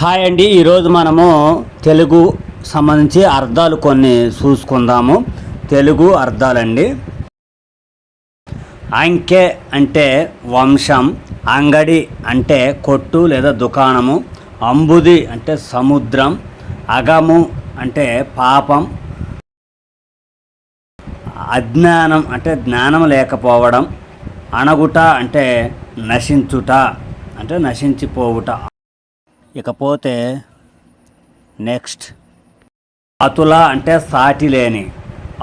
Hi అండి ఈరోజు మనము తెలుగు సంబంధించి అర్థాలు కొన్ని చూసుకుందాము. తెలుగు అర్థాలండి. అంకె అంటే వంశం అంగడి అంటే కొట్టు లేదా దుకాణము అంబుది అంటే సముద్రం అగము అంటే పాపం అజ్ఞానం అంటే జ్ఞానం లేకపోవడం అణగుట అంటే నశించుట అంటే నశించిపోవుట. ఇకపోతే నెక్స్ట్. అతుల అంటే సాటి లేని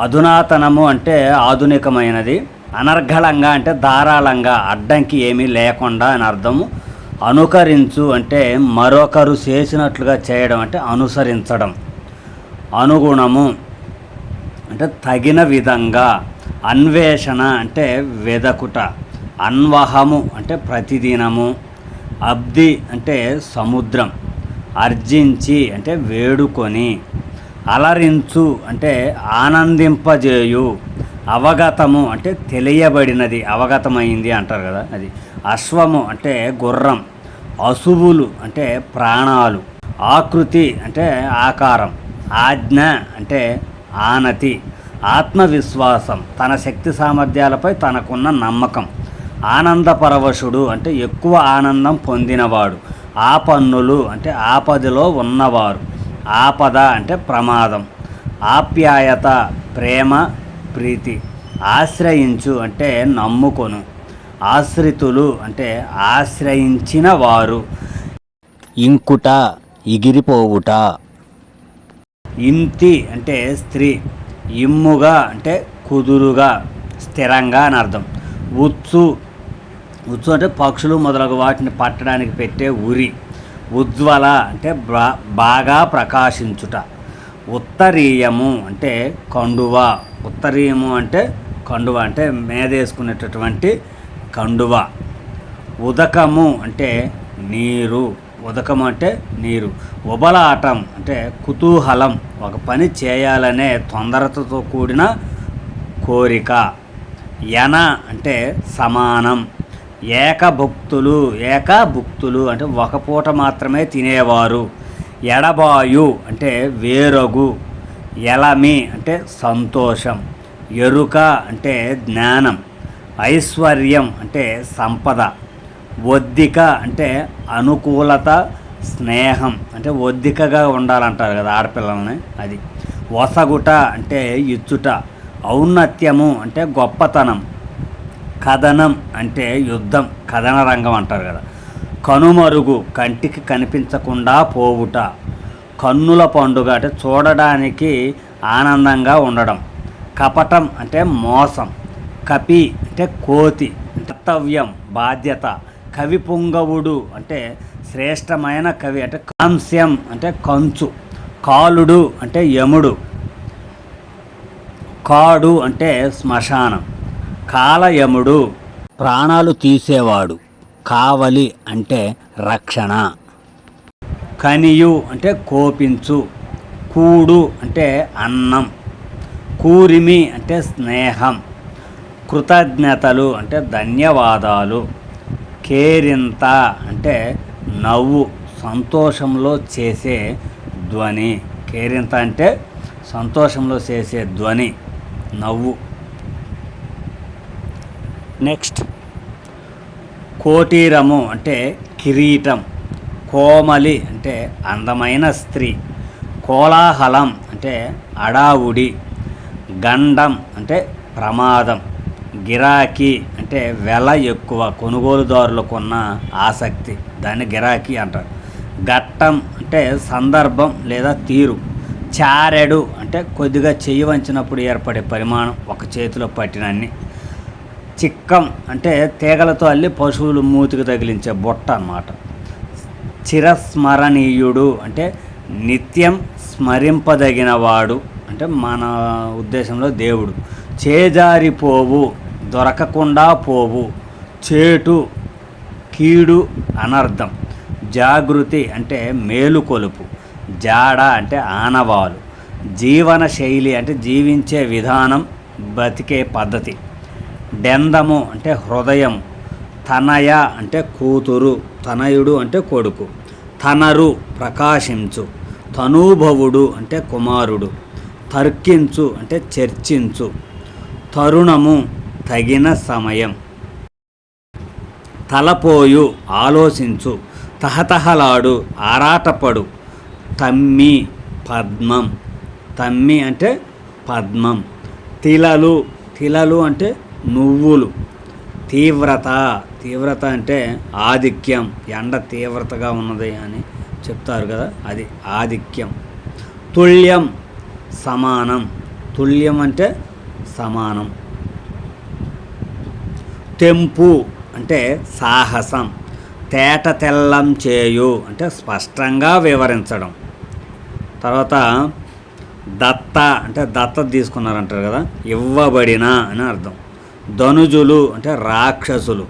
అధునాతనము అంటే ఆధునికమైనది అనర్ఘళంగా అంటే ధారాళంగా అడ్డంకి ఏమీ లేకుండా అని అర్థము. అనుకరించు అంటే మరొకరు చేసినట్లుగా చేయడం అంటే అనుసరించడం. అనుగుణము అంటే తగిన విధంగా అన్వేషణ అంటే వెదకుట అన్వహము అంటే ప్రతిదినము. అబ్ది అంటే సముద్రం అర్జించి అంటే వేడుకొని అలరించు అంటే ఆనందింపజేయు అవగతము అంటే తెలియబడినది అవగతమైంది అంటారు కదా అది. అశ్వము అంటే గుర్రం అశువులు అంటే ప్రాణాలు ఆకృతి అంటే ఆకారం ఆజ్ఞ అంటే ఆనతి ఆత్మవిశ్వాసం తన శక్తి సామర్థ్యాలపై తనకున్న నమ్మకం. ఆనందపరవశుడు అంటే ఎక్కువ ఆనందం పొందినవాడు. ఆపన్నులు అంటే ఆపదలో ఉన్నవారు. ఆపద అంటే ప్రమాదం. ఆప్యాయత ప్రేమ ప్రీతి ఆశ్రయించు అంటే నమ్ముకొను. ఆశ్రితులు అంటే ఆశ్రయించిన వారు ఇంకుట ఎగిరిపోవుట ఇంతి అంటే స్త్రీ. ఇమ్ముగా అంటే కుదురుగా స్థిరంగా అని అర్థం. ఉత్సు ఉత్సు అంటే పక్షులు మొదలగు వాటిని పట్టడానికి పెట్టే ఉరి. ఉజ్వల అంటే బా- బాగా ప్రకాశించుట. ఉత్తరీయము అంటే కండువ. ఉత్తరీయము అంటే కండువ అంటే మేదేసుకునేటటువంటి కండువ. ఉదకము అంటే నీరు. ఉదకం అంటే నీరు. ఉబలాటం అంటే కుతూహలం. ఒక పని చేయాలనే తొందరతతో కూడిన కోరిక. యన అంటే సమానం. ఏకభుక్తులు ఏకభుక్తులు అంటే ఒక పూట మాత్రమే తినేవారు. ఎడబాయు అంటే వేరగు ఎలమి అంటే సంతోషం ఎరుక అంటే జ్ఞానం ఐశ్వర్యం అంటే సంపద ఒద్దిక అంటే అనుకూలత స్నేహం అంటే ఒద్దికగా ఉండాలంటారు కదా ఆడపిల్లల్ని అది. వసగుట అంటే ఇచ్చుట ఔన్నత్యము అంటే గొప్పతనం కథనం అంటే యుద్ధం కథన రంగం అంటారు కదా. కనుమరుగు కంటికి కనిపించకుండా పోవుట. కన్నుల పండుగ అంటే చూడడానికి ఆనందంగా ఉండడం. కపటం అంటే మోసం. కపి అంటే కోతి. కర్తవ్యం బాధ్యత. కవి పుంగవుడు అంటే శ్రేష్టమైన కవి అంటే కాంస్యం అంటే కంచు. కాలుడు అంటే యముడు. కాడు అంటే శ్మశానం. కాలయముడు ప్రాణాలు తీసేవాడు. కావలి అంటే రక్షణ. కనియు అంటే కోపించు. కూడు అంటే అన్నం. కూరిమి అంటే స్నేహం. కృతజ్ఞతలు అంటే ధన్యవాదాలు. కేరింత అంటే నవ్వు సంతోషంలో చేసే ధ్వని. కేరింత అంటే సంతోషంలో చేసే ధ్వని నవ్వు. నెక్స్ట్ కోటీరము అంటే కిరీటం. కోమలి అంటే అందమైన స్త్రీ. కోలాహలం అంటే అడావుడి. గండం అంటే ప్రమాదం. గిరాకీ అంటే వెల ఎక్కువ కొనుగోలుదారులకు ఉన్న ఆసక్తి. దాన్ని గిరాకీ అంటారు. ఘట్టం అంటే సందర్భం లేదా తీరు. చారెడు అంటే కొద్దిగా చెయ్యి వంచినప్పుడు ఏర్పడే పరిమాణం ఒక చేతిలో పట్టినన్ని. చిక్కం అంటే తీగలతో అల్లి పశువులు మూతికి తగిలించే బొట్ట అన్నమాట. చిరస్మరణీయుడు అంటే నిత్యం స్మరింపదగినవాడు అంటే మన ఉద్దేశంలో దేవుడు. చేజారిపోవు దొరకకుండా పోవు చేటు కీడు అనర్థం. జాగృతి అంటే మేలుకొలుపు జాడ అంటే ఆనవాలు. జీవన శైలి అంటే జీవించే విధానం బతికే పద్ధతి. డెందము అంటే హృదయం తనయ అంటే కూతురు తనయుడు అంటే కొడుకు తనరు ప్రకాశించు తనూభవుడు అంటే కుమారుడు తర్కించు అంటే చర్చించు తరుణము తగిన సమయం. తలపోయు ఆలోచించు తహతహలాడు ఆరాటపడు తమ్మి పద్మం. తమ్మి అంటే పద్మం. తిలలు తిలలు అంటే నువ్వులు. తీవ్రత. తీవ్రత అంటే ఆధిక్యం. ఎండ తీవ్రతగా ఉన్నది అని చెప్తారు కదా అది ఆధిక్యం. తుల్యం సమానం. తుల్యం అంటే సమానం. తెంపు అంటే సాహసం. తేట తెల్లం చేయు అంటే స్పష్టంగా వివరించడం. తర్వాత దత్త అంటే దత్త తీసుకున్నారంటారు కదా ఇవ్వబడిన అని అర్థం. ధనుజులు అంటే రాక్షసులు.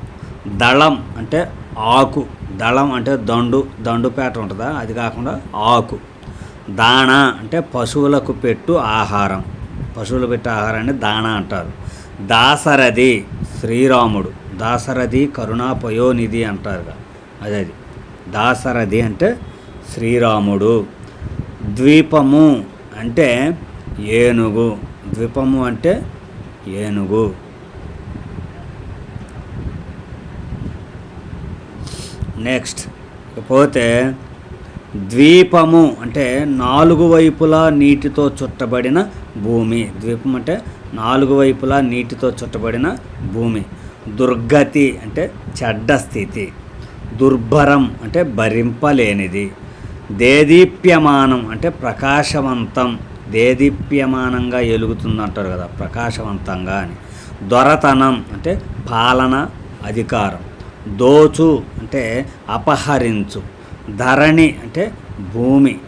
దళం అంటే ఆకు. దళం అంటే దండు. దండుపేట ఉంటుందా? అది కాకుండా ఆకు. దాణ అంటే పశువులకు పెట్టు ఆహారం. పశువులు పెట్టే ఆహారాన్ని దాణ అంటారు. దాసరథి శ్రీరాముడు. దాసరథి కరుణాపయోనిధి అంటారు అది అది. దాసరథి అంటే శ్రీరాముడు. ద్వీపము అంటే ఏనుగు. ద్వీపము అంటే ఏనుగు. నెక్స్ట్ పోతే ద్వీపము అంటే నాలుగు వైపులా నీటితో చుట్టబడిన భూమి. ద్వీపం అంటే నాలుగు వైపులా నీటితో చుట్టబడిన భూమి. దుర్గతి అంటే చెడ్డ స్థితి. దుర్భరం అంటే భరింపలేనిది. దేదీప్యమానం అంటే ప్రకాశవంతం. దేదీప్యమానంగా ఎలుగుతుంది అంటారు కదా ప్రకాశవంతంగా అని. దొరతనం అంటే పాలన అధికారం. దోచు అంటే అపహరించు. ధరణి అంటే భూమి.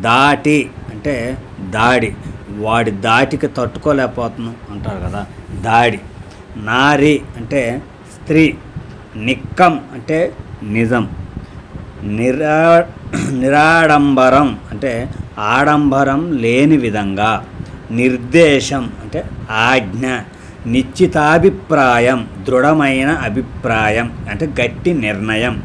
దాటి అంటే దాడి. వాడి దాటికి తట్టుకోలేకపోతున్నాం అంటారు కదా దాడి. నారి అంటే స్త్రీ. నిక్కం అంటే నిజం. నిరా నిరాడంబరం అంటే ఆడంబరం లేని విధంగా. నిర్దేశం అంటే ఆజ్ఞ. నిశ్చితాభిప్రాయం దృఢమైన అభిప్రాయం అంటే గట్టి నిర్ణయం.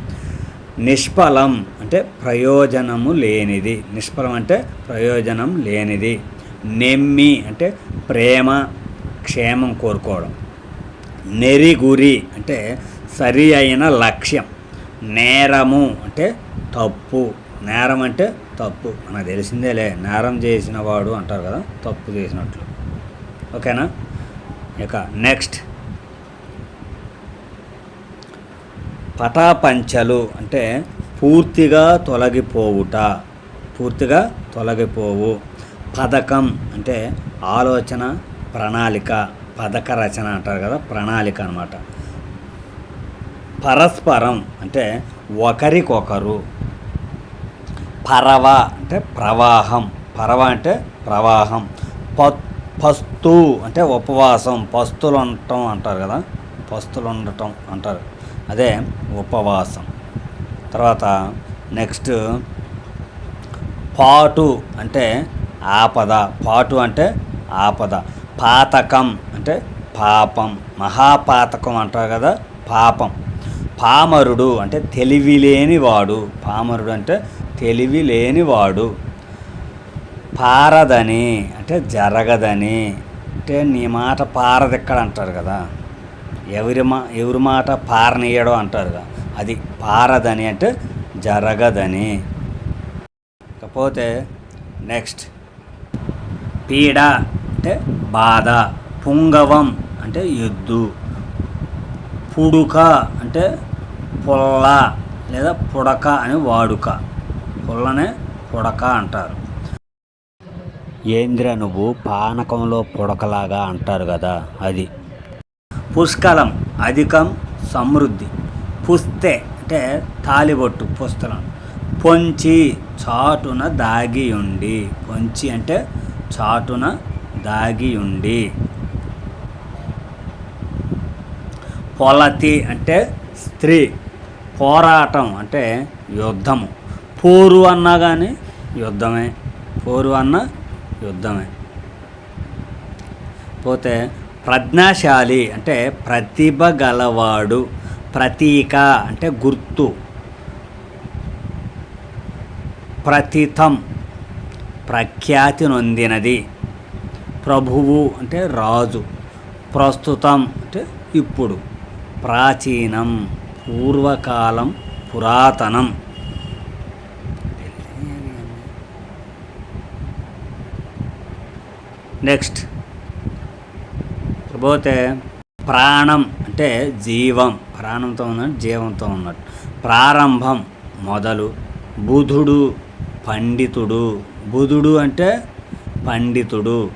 నిష్ఫలం అంటే ప్రయోజనము లేనిది. నిష్ఫలం అంటే ప్రయోజనం లేనిది. నెమ్మి అంటే ప్రేమ క్షేమం కోరుకోవడం. నెరిగురి అంటే సరి అయిన లక్ష్యం. నేరము అంటే తప్పు. నేరం అంటే తప్పు. మనకు తెలిసిందేలే నేరం చేసిన వాడు అంటారు కదా తప్పు చేసినట్లు. ఓకేనా? ఇక నెక్స్ట్. పటాపంచలు అంటే పూర్తిగా తొలగిపోవుట. పూర్తిగా తొలగిపోవు. పథకం అంటే ఆలోచన ప్రణాళిక పథక రచన అంటారు కదా ప్రణాళిక అనమాట పరస్పరం అంటే ఒకరికొకరు. పరవ అంటే ప్రవాహం. పరవ అంటే ప్రవాహం. ప పస్తు అంటే ఉపవాసం. పస్తులు ఉండటం అంటారు కదా? పస్తులు ఉండటం అంటారు. అదే ఉపవాసం. తర్వాత నెక్స్ట్ పాటు అంటే ఆపద. పాటు అంటే ఆపద. పాతకం అంటే పాపం. మహాపాతకం అంటారు కదా? పాపం. పామరుడు అంటే తెలివి లేనివాడు పామరుడు అంటే తెలివి లేనివాడు పారదని అంటే జరగదని అంటే నీ మాట పారదెక్కడ అంటారు కదా. ఎవరి మా ఎవరి మాట పారనీయడం అంటారు కదా. అది పారదని అంటే జరగదని. కాకపోతే నెక్స్ట్ పీడ అంటే బాధ పుంగవం అంటే ఎద్దు పుడుక అంటే పుల్ల లేదా పుడక అని వాడుక. పుల్లనే పుడక అంటారు. ఏంద్ర నువ్వు పానకంలో పుడకలాగా అంటారు కదా అది. పుష్కలం అధికం సమృద్ధి. పుస్తే అంటే తాలిబొట్టు పుస్తలం. పొంచి చాటున దాగి ఉండి పొంచి అంటే చాటున దాగి ఉండి పొలతి అంటే స్త్రీ. పోరాటం అంటే యుద్ధము. పోరు అన్నా కానీ యుద్ధమే. పోరు అన్న యుద్ధమే పోతే ప్రజ్ఞాశాలి అంటే ప్రతిభ గలవాడు ప్రతీక అంటే గుర్తు. ప్రతితం ప్రఖ్యాతి నొందినది. ప్రభువు అంటే రాజు ప్రస్తుతం అంటే ఇప్పుడు. ప్రాచీనం పూర్వకాలం పురాతనం. నెక్స్ట్. పోతే ప్రాణం అంటే జీవం. ప్రాణంతో ఉన్నట్టు జీవంతో ఉన్నట్టు. ప్రారంభం మొదలు. బుధుడు పండితుడు. బుధుడు అంటే పండితుడు.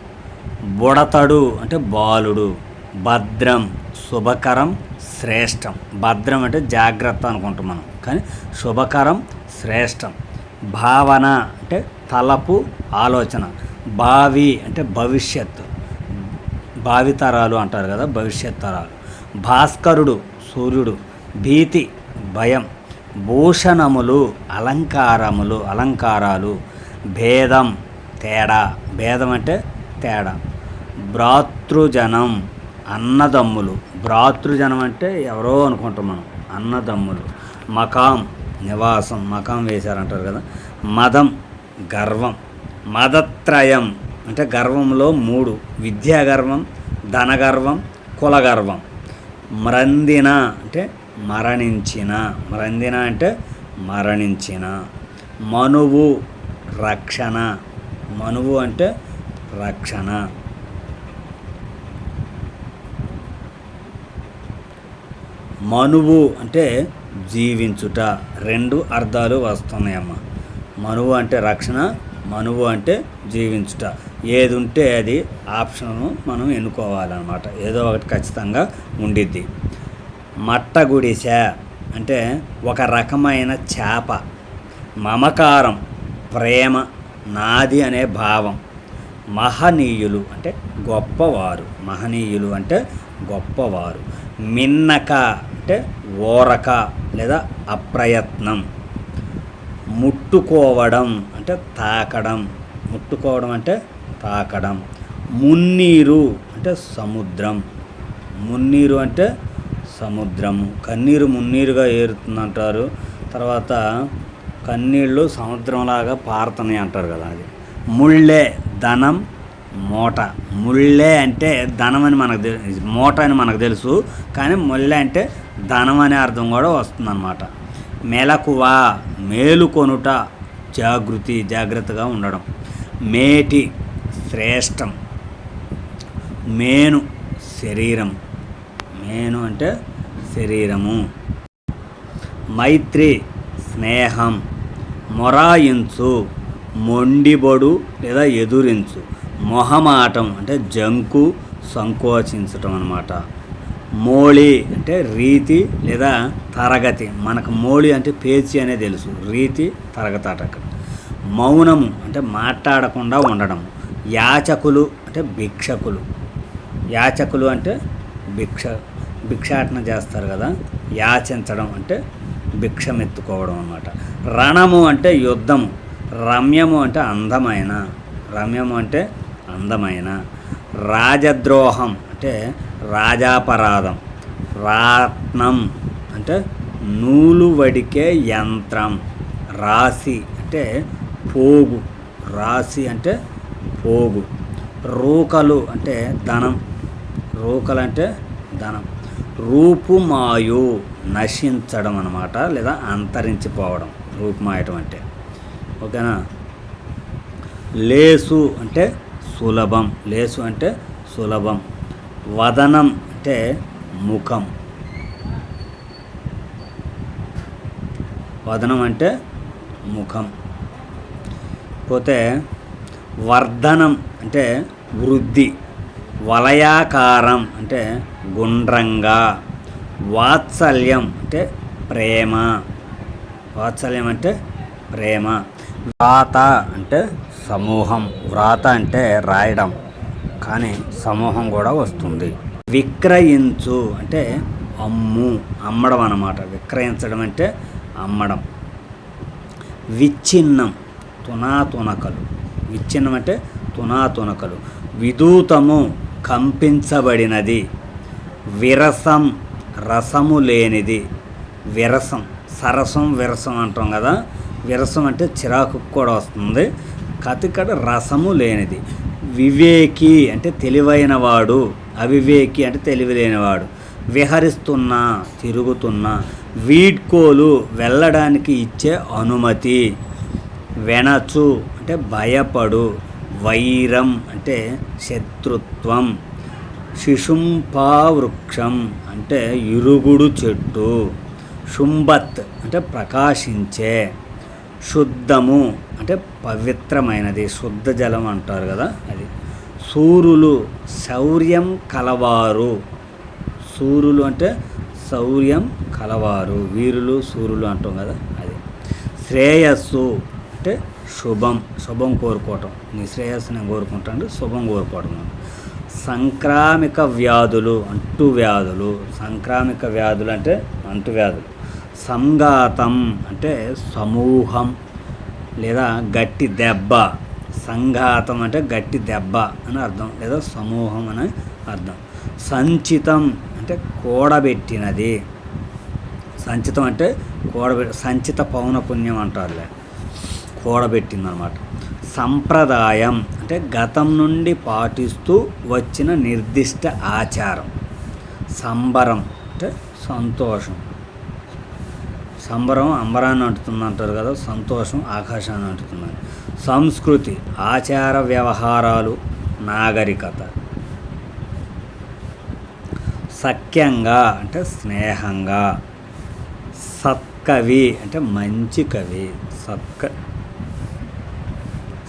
బుడతడు అంటే బాలుడు. భద్రం శుభకరం శ్రేష్టం. భద్రం అంటే జాగ్రత్త అనుకుంటాం మనం. కానీ శుభకరం శ్రేష్టం. భావన అంటే తలపు ఆలోచన. భావి అంటే భవిష్యత్తు భావితరాలు అంటారు కదా భవిష్యత్ తరాలు. భాస్కరుడు సూర్యుడు భీతి భయం భూషణములు అలంకారములు అలంకారాలు భేదం తేడా. భేదం అంటే తేడా. భ్రాతృజనం అన్నదమ్ములు. భ్రాతృజనం అంటే ఎవరో అనుకుంటాం మనం అన్నదమ్ములు. మకాం నివాసం. మకాం వేశారంటారు కదా. మదం గర్వం. మదత్రయం. అంటే గర్వంలో మూడు. విద్యా గర్వం ధనగర్వం కులగర్వం. మ్రందిన అంటే మరణించిన. మ్రందిన అంటే మరణించిన. మనువు రక్షణ. మనువు అంటే రక్షణ. మనువు అంటే జీవించుట. రెండు అర్థాలు వస్తున్నాయమ్మ. మనువు అంటే రక్షణ మనువు అంటే జీవించుట. ఏది ఉంటే అది ఆప్షన్ను మనం ఎన్నుకోవాలన్నమాట. ఏదో ఒకటి ఖచ్చితంగా ఉండిద్ది. మట్టగుడిస అంటే ఒక రకమైన చేప. మమకారం ప్రేమ నాది అనే భావం. మహనీయులు అంటే గొప్పవారు. మహనీయులు అంటే గొప్పవారు. మిన్నక అంటే ఓరక లేదా అప్రయత్నం. ముట్టుకోవడం అంటే తాకడం. ముట్టుకోవడం అంటే తాకడం. మున్నీరు అంటే సముద్రం. మున్నీరు అంటే సముద్రము కన్నీరు మున్నీరుగా ఏరుతుందంటారు. తర్వాత కన్నీళ్ళు సముద్రంలాగా పారుతున్నాయి అంటారు కదా అది. ముళ్ళే ధనం మూట. ముళ్ళే అంటే ధనం అని మనకు తెలుసు మూట అని మనకు తెలుసు. కానీ ముళ్ళే అంటే ధనం అనే అర్థం కూడా వస్తుందన్నమాట. మెలకువ మేలుకొనుట జాగృతి జాగ్రత్తగా ఉండడం. మేటి శ్రేష్టం. మేను శరీరం. మేను అంటే శరీరము. మైత్రి స్నేహం. మొరాయించు మొండిబడు లేదా ఎదురించు. మొహమాటం అంటే జంకు సంకోచించటం అనమాట మోళి అంటే రీతి లేదా తరగతి. మనకు మోళి అంటే పేచి అనే తెలుసు. రీతి తరగతి అట మౌనము అంటే మాట్లాడకుండా ఉండడం. యాచకులు అంటే భిక్షకులు. యాచకులు అంటే భిక్ష భిక్షాటన చేస్తారు కదా. యాచించడం అంటే భిక్షమెత్తుకోవడం అన్నమాట. రణము అంటే యుద్ధము. రమ్యము అంటే అందమైన. రమ్యము అంటే అందమైన. రాజద్రోహం అంటే రాజాపరాధం. రాత్నం అంటే నూలు వడికే యంత్రం. రాశి అంటే పోగు. రాశి అంటే పోగు. రూకలు అంటే ధనం. రూకలు అంటే ధనం. రూపుమాయు నశించడం అనమాట లేదా అంతరించిపోవడం. రూపుమాయటం అంటే. ఓకేనా? లేసు అంటే సులభం. లేసు అంటే సులభం. వదనం అంటే ముఖం. వదనం అంటే ముఖం. పోతే వర్ధనం అంటే వృద్ధి వలయాకారం అంటే గుండ్రంగా వాత్సల్యం అంటే ప్రేమ. వాత్సల్యం అంటే ప్రేమ. వ్రాత అంటే సమూహం వ్రాత అంటే రాయడం. కానీ సమూహం కూడా వస్తుంది. విక్రయించు అంటే అమ్ము అమ్మడం అన్నమాట. విక్రయించడం అంటే అమ్మడం. విచ్ఛిన్నం తునాతునకలు. విచ్ఛిన్నం అంటే తునాతునకలు. విదూతము కంపించబడినది. విరసం రసము లేనిది. విరసం సరసం విరసం అంటాం కదా. విరసం అంటే చిరాకు కూడా వస్తుంది. కాకపోతే ఇక్కడ రసము లేనిది. వివేకి అంటే తెలివైనవాడు. అవివేకి అంటే తెలివిలేనివాడు. విహరిస్తున్నా తిరుగుతున్నా వీడ్కోలు వెళ్ళడానికి ఇచ్చే అనుమతి. వెనచు అంటే భయపడు. వైరం అంటే శత్రుత్వం. శిశుంపావృక్షం అంటే ఇరుగుడు చెట్టు. శుంభత్ అంటే ప్రకాశించే. శుద్ధము అంటే పవిత్రమైనది శుద్ధ జలం అంటారు కదా అది. సూర్యులు శౌర్యం కలవారు. సూర్యులు అంటే శౌర్యం కలవారు. వీరులు సూర్యులు అంటాం కదా అది. శ్రేయస్సు అంటే శుభం శుభం కోరుకోవటం. నీ శ్రేయస్సు నేను కోరుకుంటాను శుభం కోరుకోవటం సంక్రామిక వ్యాధులు అంటు వ్యాధులు. సంక్రామిక వ్యాధులు అంటే అంటు వ్యాధులు. సంఘాతం అంటే సమూహం. లేదా గట్టి దెబ్బ సంఘాతం అంటే గట్టి దెబ్బ అని అర్థం లేదా సమూహం అని అర్థం. సంచితం అంటే కూడబెట్టినది. సంచితం అంటే కూడబెట్టి సంచిత పౌనపుణ్యం అంటారులే. కూడబెట్టింది అనమాట సంప్రదాయం అంటే గతం నుండి పాటిస్తూ వచ్చిన నిర్దిష్ట ఆచారం. సంబరం అంటే సంతోషం. సంబరం అంబరాన్ని అంటుతుంది అంటారు కదా సంతోషం ఆకాశాన్ని అంటుతున్నాను సంస్కృతి ఆచార వ్యవహారాలు నాగరికత. సఖ్యంగా అంటే స్నేహంగా. సత్కవి అంటే మంచి కవి. సత్క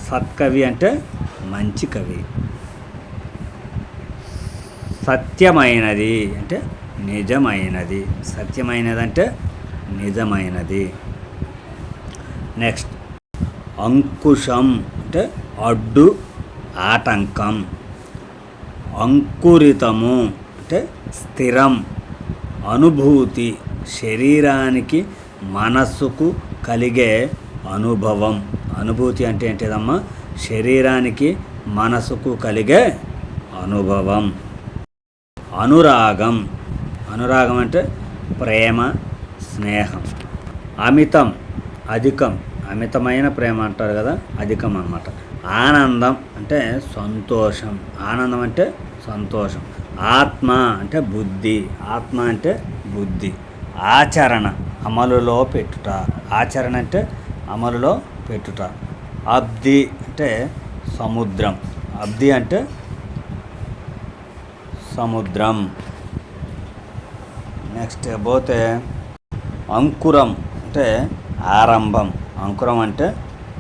సత్కవి అంటే మంచి కవి. సత్యమైనది అంటే నిజమైనది. సత్యమైనది అంటే నిజమైనది. నెక్స్ట్ అంకుశం అంటే అడ్డు ఆటంకం. అంకురితము అంటే స్థిరం అనుభూతి శరీరానికి మనస్సుకు కలిగే అనుభవం. అనుభూతి అంటే ఏంటిదమ్మా? శరీరానికి మనసుకు కలిగే అనుభవం. అనురాగం. అనురాగం అంటే ప్రేమ స్నేహం. అమితం అధికం అమితమైన ప్రేమ అంటారు కదా అధికం అన్నమాట. ఆనందం అంటే సంతోషం. ఆనందం అంటే సంతోషం. ఆత్మ అంటే బుద్ధి. ఆత్మ అంటే బుద్ధి. ఆచరణ అమలులో పెట్టుట. ఆచరణ అంటే అమలులో పెట్టుట. అబ్ది అంటే సముద్రం. అబ్ది అంటే సముద్రం. నెక్స్ట్ పోతే అంకురం అంటే ఆరంభం. అంకురం అంటే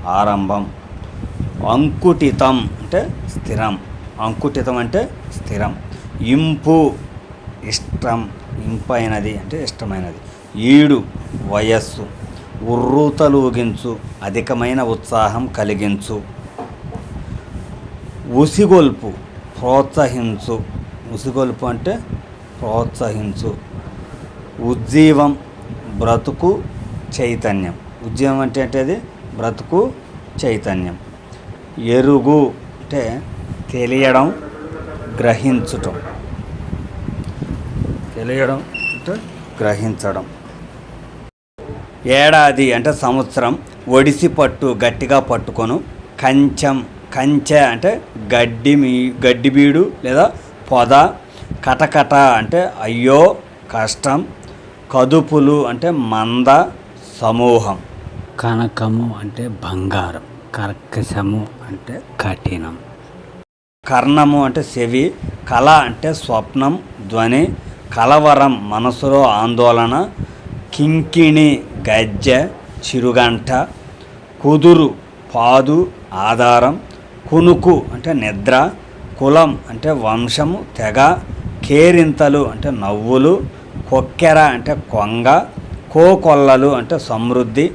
ఆరంభం. అంకుటితం అంటే స్థిరం. అంకుటితం అంటే స్థిరం. ఇంపు ఇష్టం ఇంపైనది అంటే ఇష్టమైనది. ఈడు వయస్సు. ఉర్రూతలూగించు అధికమైన ఉత్సాహం కలిగించు. ఉసిగొల్పు ప్రోత్సహించు. ఉసిగొల్పు అంటే ప్రోత్సహించు. ఉజ్జీవం బ్రతుకు చైతన్యం. ఉద్యమం అంటే ఏంటది? బ్రతుకు చైతన్యం. ఎరుగు అంటే తెలియడం గ్రహించటం. తెలియడం అంటే గ్రహించడం. ఏడాది అంటే సంవత్సరం ఒడిసి పట్టు గట్టిగా పట్టుకొను. కంచం కంచె అంటే గడ్డి మీ గడ్డిబీడు లేదా పొద. కటకట అంటే అయ్యో కష్టం. కదుపులు అంటే మంద సమూహం. కనకము అంటే బంగారం. కర్కశము అంటే కఠినం. కర్ణము అంటే చెవి కళ అంటే స్వప్నం ధ్వని. కలవరం మనసులో ఆందోళన. కింకిణి గజ్జె చిరుగంట. కుదురు పాదు ఆధారం. కునుకు అంటే నిద్ర. కులం అంటే వంశము తెగ. కేరింతలు అంటే నవ్వులు. కొక్కెర అంటే కొంగ కోకొల్లలు అంటే సమృద్ధి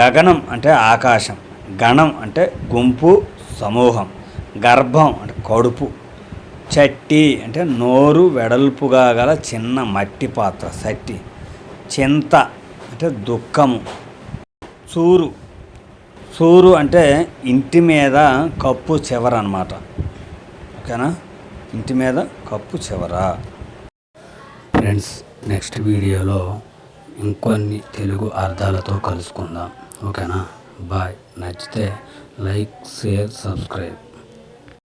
గగనం అంటే ఆకాశం గణం అంటే గుంపు సమూహం గర్భం అంటే కడుపు చట్టి అంటే నోరు వెడల్పుగా గల చిన్న మట్టి పాత్ర సట్టి చింత అంటే దుఃఖము చూరు చూరు అంటే ఇంటి మీద కప్పు చివర అనమాట ఓకేనా? ఇంటి మీద కప్పు చివర. ఫ్రెండ్స్ నెక్స్ట్ వీడియోలో ఇంకొన్ని తెలుగు అర్థాలతో కలుసుకుందాం. ఓకేనా? బాయ్. నచ్చితే లైక్ షేర్ సబ్స్క్రైబ్.